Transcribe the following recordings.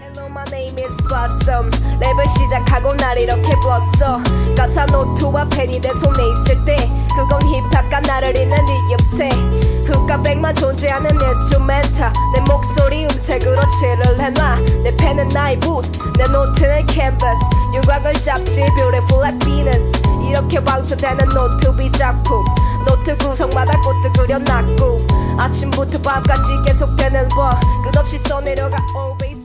Hello, my name is Blossom. 랩을 시작하고 날 이렇게 불렀어. 가사 노트와 펜이 내 손에 있을 때, 그건 힙합과 나를 잇는. 흑과 백만 존재하는 인스트루멘탈. 내 목소리 음색으로 칠을 해놔. 내 펜은 나의 붓, 내 노트는 캔버스. 유곽을 잡지, beautiful like Venus. 이렇게 완성되는 노트 비 작품. 노트 구성마다 꽃도 그려놨고, 아침부터 밤까지 계속되는 워 끝없이 써내려가 always.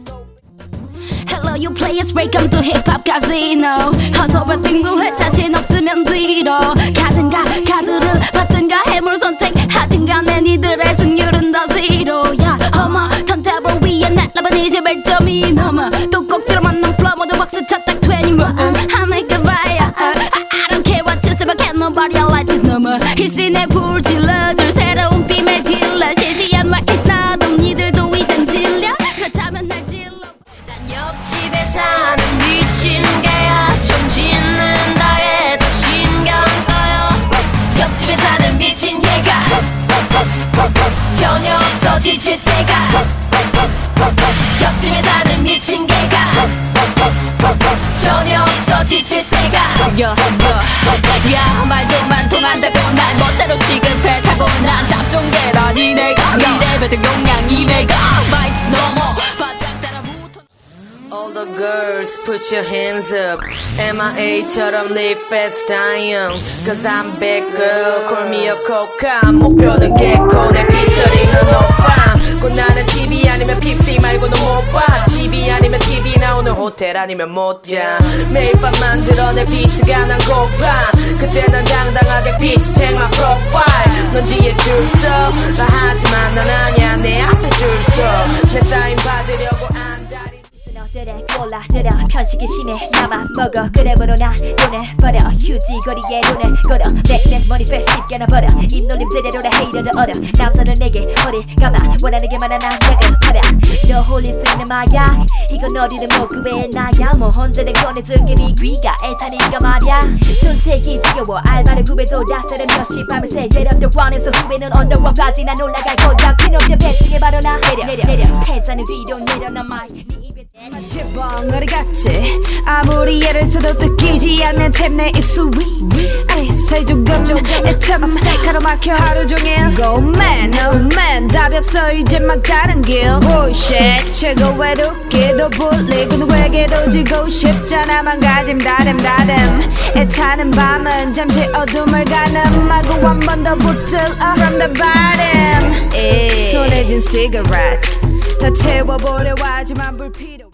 Hello you players welcome to hip hop casino 어서 배팅부해 자신 없으면 뒤로 가든가 카드를 받든가 해물 선택하든가 내 니들의 승률은 다 zero 야. 어머 턴테이블 위에 날라본 이제 별점이 넘어. 또꼭 들어맞는 플러 모두 박수 쳤딱 21 I make a fire. I, I don't care what you say but can't nobody like this no more 희신의 불 질러줄 새로운 female 딜러 시시한 말 it's not on. 니들도 이젠 질려? 그렇다면 날 질러. 난 옆집에 사는 미친 개야. 좀 짖는다 해도 신경 꺼요. 옆집에 사는 미친 전혀 없어 지칠 새가. 옆집에 사는 미친 개가. 전혀 없어 지칠 새가. 야, 야, 야 말도 만 통한다고 날 멋대로 취급해 타고 난 잡종개라니 내가. 미래배드 용량이 내가. 마이트 girls put your hands up MIA처럼 live fast die young Cause I'm bad girl call me a coca 목표는 개코 내 피처링은 오빠 곧 나는 TV 아니면 PC 말고는 못봐 TV 아니면 TV 나오는 호텔 아니면 못 자 매일 밤 만들어내 비트가 난 고파 그때 난 당당하게 비치 심해. 나만 먹어. 그래버려 나 돈에 버려. 휴지 거리에 돈에 걸어. 내내 머리 빼 쉽게 나 버려. 입놀림 제대로 내 헤이터를 얻어 남자를 내게 어디 가마. 원하는 게 많아 남자가 버려 너 홀린 쓰는 마약. 이건 어디든 못 구해 나야. 뭐 언제든 꺼내줄게 네 귀가. 애타니까 말야. 돈 세기 지겨워. 알바를 구해도 다스는 몇시 밤을 새 대렵들 원해서 후배는 언더워까지 난 올라갈 거야. 그놈들 배치게 바로 나. 내려 내려 내려. 패자는 뒤로 내려놔 마이. 네 입에 벙어리 같지 아무리 애를 써도 뜯기지 않는 템내 입술 위 조금 좀 애텀 가로막혀 하루 종일. Go man, no man. 답이 없어 이제 막 다른 길. Bullshit. 최고의 루키도 불리고 누구에게도 지고 싶잖아. 망가짐 다름 다름 애타는 밤은 잠시 어둠을 가늠하고 한번 더 붙들어 From the bottom. 손에 쥔 cigarette. 다 태워보려 하지만 불필요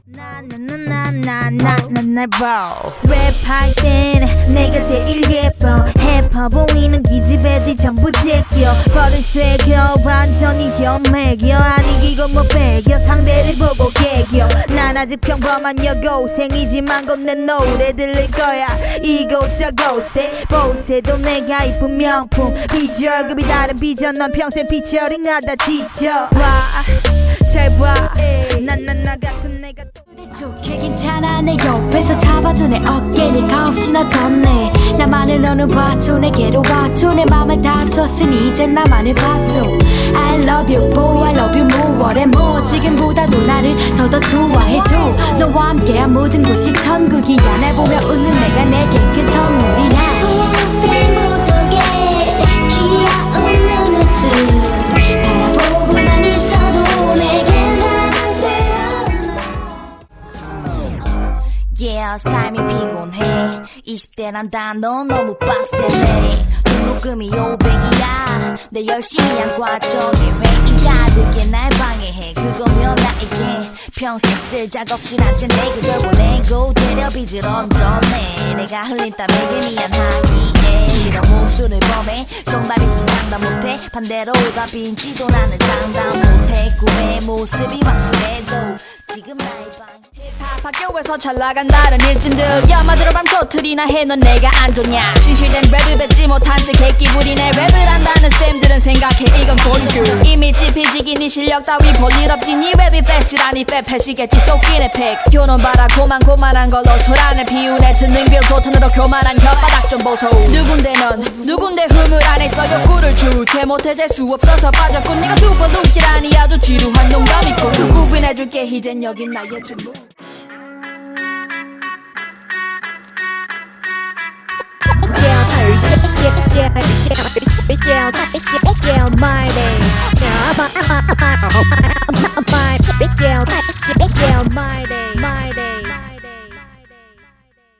봐. 랩할 땐 내가 제일 예뻐 힙합 보이는 기집애들 전부 제껴 버릇 쉐겨 완전히 현맥여 아니 이건 뭐 배겨 상대를 보고 개겨 난 아직 평범한 여고생이지만 곧내 노래 들릴 거야 이곳 저곳에 보세도 내가 이쁜 명품 비주얼급이 다른 비전 넌 평생 피처링하다 지쳐 봐 잘봐나나나 같은 내가 또 좋게 괜찮아. 내 옆에서 잡아줘. 내 어깨니 가없이 너졌네. 나만을 너는 봐줘. 내게로 와줘. 내 맘을 다 줬으니 이제 나만을 봐줘. I love you boy. I love you more. and more 지금보다도 나를 더 더 좋아해줘. 너와 함께한 모든 곳이 천국이야. 날웃 삶이 피곤해. 20대란 단어 너무 빡세네. 등록금이 500이야. 내 열심히 한 과정에 회의 가득해. 날 방해해. 그거면 나에게. 평생 쓸 작업실 한채 내 그걸 보내고 되려 빚을 얹어내 내가 흘린 땀에게 미안하기에. 이런 모순을 범해. 정말인지 장담 못해. 반대로 답인지도 나는 장담 못해. 꿈의 모습이 확실해도 지금 나의 방 학교에서 잘 나간 다른 일진들. 야마들어 밤 소틀이나 해 넌 내가 안 좋냐? 진실된 랩을 뱉지 못한 채 개기부리네. 랩을 한다는 쌤들은 생각해 이건 고인들 이미 지피지기 니네 실력 따위 볼일 없지. 니 랩이 패시라니 패패시겠지. 쏘끼네 팩 교놈바라 고만 고만한 걸로 소란을 비우네 듣는 길 도탄으로 교만한 혓바닥 좀 보소. 누군데 넌 누군데 흐물 안에 써 옆구를 주제 못해 재수 없어서 빠졌고 니가 슈퍼 눈길 아니 아주 지루한 농담이고 그 구분해줄게. 이젠 여긴 나의 주목 yeah, yeah, yeah, yeah, yeah, yeah, my day. Yeah, my,